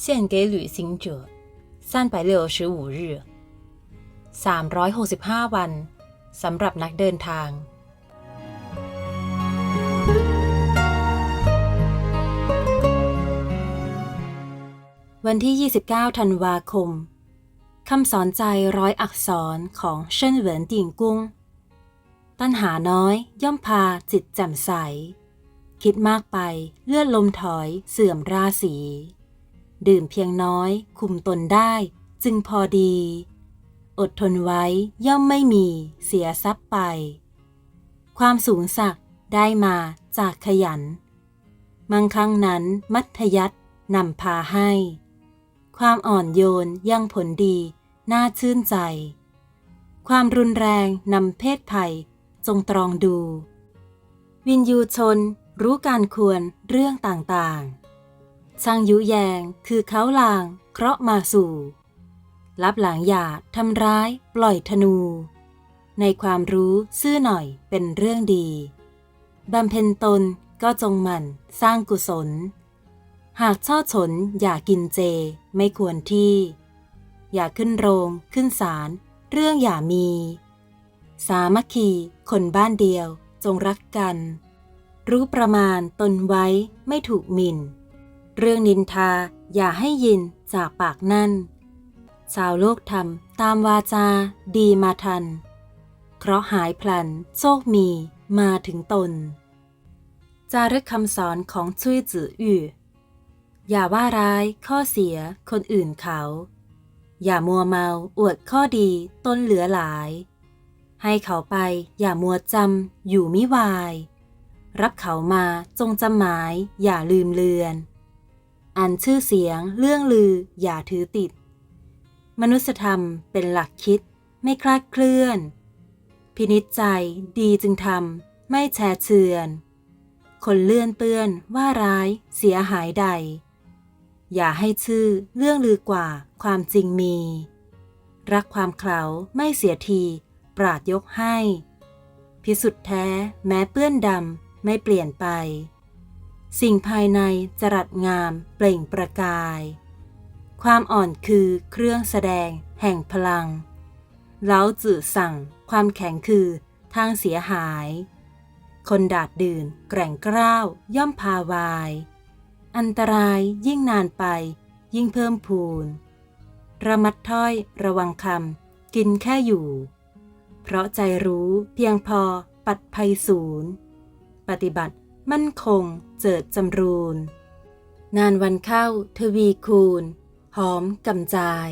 献给旅行者三百六十五日365 วันสำหรับนักเดินทาง วันที่ 29 ธันวาคม คำสอนใจร้อยอักษรของเชินเหวินติ่งกุ้ง ตัณหาน้อยย่อมพาจิตแจ่มใส คิดมากไปเลือดลมถอยเสื่อมราศี ดื่มเพียงน้อย คุมตนได้ จึงพอดี อดทนไว้ย่อมไม่มีเสียทรัพย์ไป ความสูงสักได้มาจากขยันมั่งคั่งนั้นมัธยัตนำพาให้ ความอ่อนโยนยังผลดีน่าชื่นใจ ความรุนแรงนำเพศภัยจงตรองดู วินยูชนรู้การควรเรื่องต่างๆ ช่างยุแยงคือเขาลาง เคราะห์มาสู่ รับหลังหยาทำร้าย ปล่อยธนู ในความรู้ซื่อหน่อยเป็นเรื่องดีบำเพ็ญตนก็จงหมั่นสร้างกุศล หากช่อฉนอย่ากินเจไม่ควรที่ อย่าขึ้นโรงขึ้นศาลเรื่องอย่ามี สามัคคี คนบ้านเดียวจงรักกัน รู้ประมาณตนไว้ไม่ถูกหมิ่น เรื่องนินทาอย่าให้ยินจากปากนั่น ชาวโลกทำตามวาจาดีมาทัน เคราะหายพลันโชคมีมาถึงตน จารึกคำสอนของชุยจื่อยู่ อย่าว่าร้ายข้อเสียคนอื่นเขา อย่ามัวเมาอวดข้อดีตนเหลือหลาย ให้เขาไปอย่ามัวจำอยู่มิวาย รับเขามาจงจำหมายอย่าลืมเลือน อันชื่อเสียงเรื่องลืออย่าถือติด มนุษยธรรมเป็นหลักคิดไม่คลาดเคลื่อน พินิจใจดีจึงทำไม่แชร์เชือน คนเลื่อนเปื้อนว่าร้ายเสียหายใด อย่าให้ชื่อเรื่องลือกว่าความจริงมี รักความเขาไม่เสียที ปราดยกให้ พิสุทธ์แท้แม้เปื้อนดำไม่เปลี่ยนไป สิ่งภายในจรัสงามเปล่งประกาย ความอ่อนคือเครื่องแสดงแห่งพลัง เล้าจื่อสั่ง ความแข็งคือทางเสียหาย คนดาดดื่นแกร่งกร้าวย่อมพาวาย อันตรายยิ่งนานไป ยิ่งเพิ่มพูน ระมัดถ้อยระวังคำกินแค่อยู่ เพราะใจรู้เพียงพอปัดภัยศูนย์ ปฏิบัติ มั่นคง เจิดจำรูนนานวันเข้า ทวีคูณ หอมกำจาย